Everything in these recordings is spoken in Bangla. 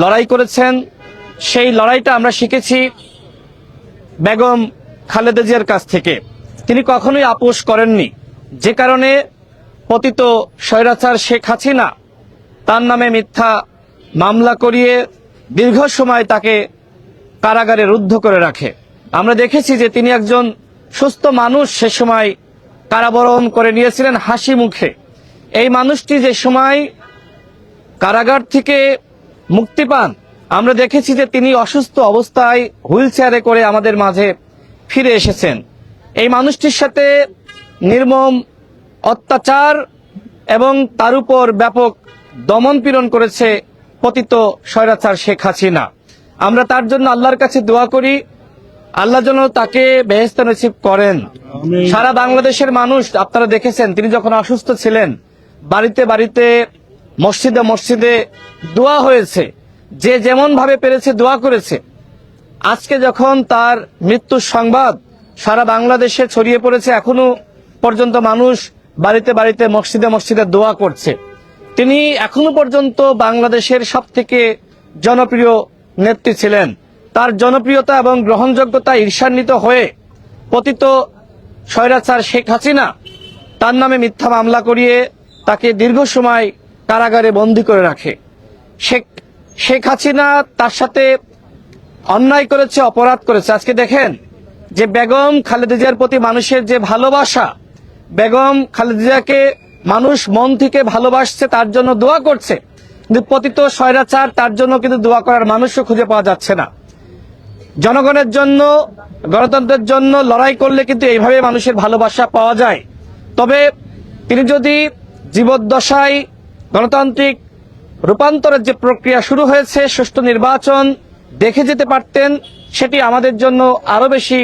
লড়াই করেছেন। সেই লড়াইটা আমরা শিখেছি বেগম খালেদা জিয়ার কাছ থেকে। তিনি কখনোই আপোষ করেননি। যে কারণে পতিত স্বৈরাচার শেখ হাসিনা তার নামে মিথ্যা মামলা করিয়ে দীর্ঘ সময় তাকে কারাগারে রুদ্ধ করে রাখে। আমরা দেখেছি যে তিনি একজন সুস্থ মানুষ সে সময় কারাবরণ করে নিয়েছিলেন হাসি মুখে। এই মানুষটি যে সময় কারাগার থেকে মুক্তি পান। আমরা দেখেছি যে তিনি অসুস্থ অবস্থায় হুইল চেয়ারে করে আমাদের মাঝে ফিরে এসেছেন। এই মানুষটির সাথে নির্মম অত্যাচার এবং তার উপর ব্যাপক দমন পীড়ন করেছে পতিত স্বৈরাচার শেখ হাসিনা। আমরা তার জন্য আল্লাহর কাছে দোয়া করি। আল্লাহ যেন তাকে বেহেস্ত নসিব করেন। সারা বাংলাদেশের মানুষ আপনারা দেখেছেন তিনি যখন অসুস্থ ছিলেন বাড়িতে বাড়িতে মসজিদে মসজিদে দোয়া হয়েছে। যে যেমন ভাবে পেরেছে দোয়া করেছে। আজকে যখন তার মৃত্যুর সংবাদ সারা বাংলাদেশে ছড়িয়ে পড়েছে, এখনও পর্যন্ত মানুষ বাড়িতে বাড়িতে মসজিদে মসজিদে দোয়া করছে। তিনি এখনও পর্যন্ত বাংলাদেশের সব থেকে জনপ্রিয় নেত্রী ছিলেন। তার জনপ্রিয়তা এবং গ্রহণযোগ্যতা ঈর্ষান্বিত হয়ে পতিত স্বৈরাচার শেখ হাসিনা তার নামে মিথ্যা মামলা করিয়ে তাকে দীর্ঘ সময় কারাগারে বন্দি করে রাখে। শেখ শেখ হাসিনা তার সাথে অন্যায় করেছে, অপরাধ করেছে। আজকে দেখেন যে বেগম খালেদা জিয়ার প্রতি মানুষের যে ভালোবাসা, বেগম খালেদা জিয়াকে মানুষ মন থেকে ভালোবাসছে, তার জন্য দোয়া করছে। কিন্তু পতিত স্বৈরাচার, তার জন্য কিন্তু দোয়া করার মানুষও খুঁজে পাওয়া যাচ্ছে না। জনগণের জন্য, গণতন্ত্রের জন্য লড়াই করলে কিন্তু এইভাবে মানুষের ভালোবাসা পাওয়া যায়। তবে তিনি যদি জীবদ্দশায় গণতান্ত্রিক রূপান্তরের যে প্রক্রিয়া শুরু হয়েছে, সুষ্ঠু নির্বাচন, দেখে যেতে পারতেন, সেটি আমাদের জন্য আরও বেশি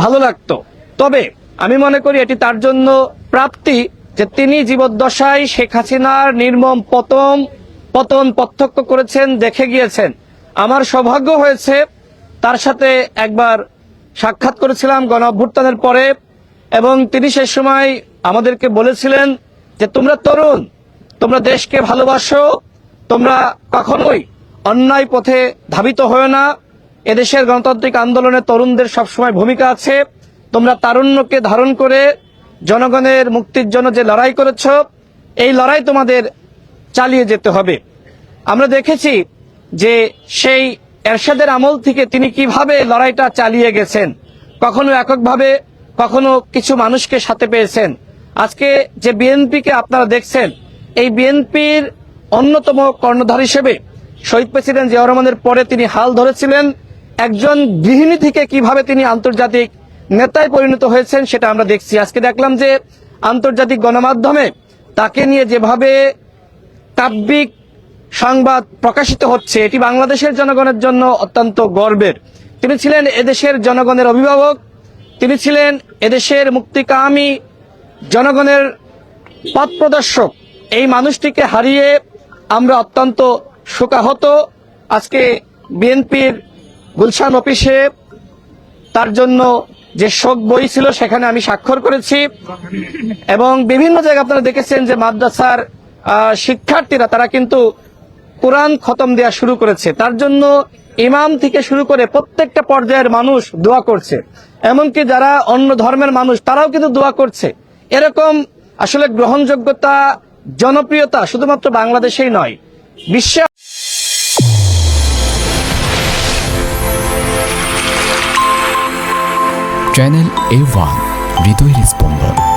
ভালো লাগতো। তবে আমি মনে করি এটি তার জন্য প্রাপ্তি যে তিনি জীবদ্দশায় শেখ হাসিনার নির্মম পতন পতন প্রত্যক্ষ করেছেন, দেখে গিয়েছেন। আমার সৌভাগ্য হয়েছে, তার সাথে একবার সাক্ষাৎ করেছিলাম গণ অভ্যুত্থানের পরে, এবং তিনি সে সময় আমাদেরকে বলেছিলেন যে, তোমরা তরুণ তোমরা দেশকে ভালোবাসো, তোমরা কখনোই অন্যায় পথে ধাবিত হয়েও না। এদেশের গণতান্ত্রিক আন্দোলনে তরুণদের সবসময় ভূমিকা আছে। তোমরা তারুণ্যকে ধারণ করে জনগণের মুক্তির জন্য যে লড়াই করেছ, এই লড়াই তোমাদের চালিয়ে যেতে হবে। আমরা দেখেছি যে সেই এরশাদের আমল থেকে তিনি কীভাবে লড়াইটা চালিয়ে গেছেন, কখনো এককভাবে, কখনো কিছু মানুষকে সাথে পেয়েছেন। আজকে যে বিএনপিকে আপনারা দেখছেন এই বিএনপির অন্যতম কর্ণধার হিসেবে শহীদ প্রেসিডেন্ট জিয়া রহমানের পরে তিনি হাল ধরেছিলেন। একজন গৃহিণী থেকে কীভাবে তিনি আন্তর্জাতিক নেতায় পরিণত হয়েছেন সেটা আমরা দেখছি। আজকে দেখলাম যে আন্তর্জাতিক গণমাধ্যমে তাকে নিয়ে যেভাবে কাব্যিক সংবাদ প্রকাশিত হচ্ছে, এটি বাংলাদেশের জনগণের জন্য অত্যন্ত গর্বের। তিনি ছিলেন এদেশের জনগণের অভিভাবক, তিনি ছিলেন এদেশের মুক্তিকামী জনগণের পথ প্রদর্শক। এই মানুষটিকে হারিয়ে আমরা অত্যন্ত শোকাহত। আজকে বিএনপির গুলশান অফিসে তার জন্য যে শোক বই ছিল সেখানে আমি স্বাক্ষর করেছি। এবং বিভিন্ন জায়গায় আপনারা দেখেছেন যে মাদ্রাসার শিক্ষার্থীরা, তারা কিন্তু কোরআন খতম দেওয়া শুরু করেছে। তার জন্য ইমাম থেকে শুরু করে প্রত্যেকটা পর্যায়ের মানুষ দোয়া করছে। এমনকি যারা অন্য ধর্মের মানুষ, তারাও কিন্তু দোয়া করছে। এরকম আসলে গ্রহণযোগ্যতা জনপ্রিয়তা শুধুমাত্র বাংলাদেশেই নয় বিশ্বে চ্যানেল এ ওয়ান হৃদয়ের স্পন্দন।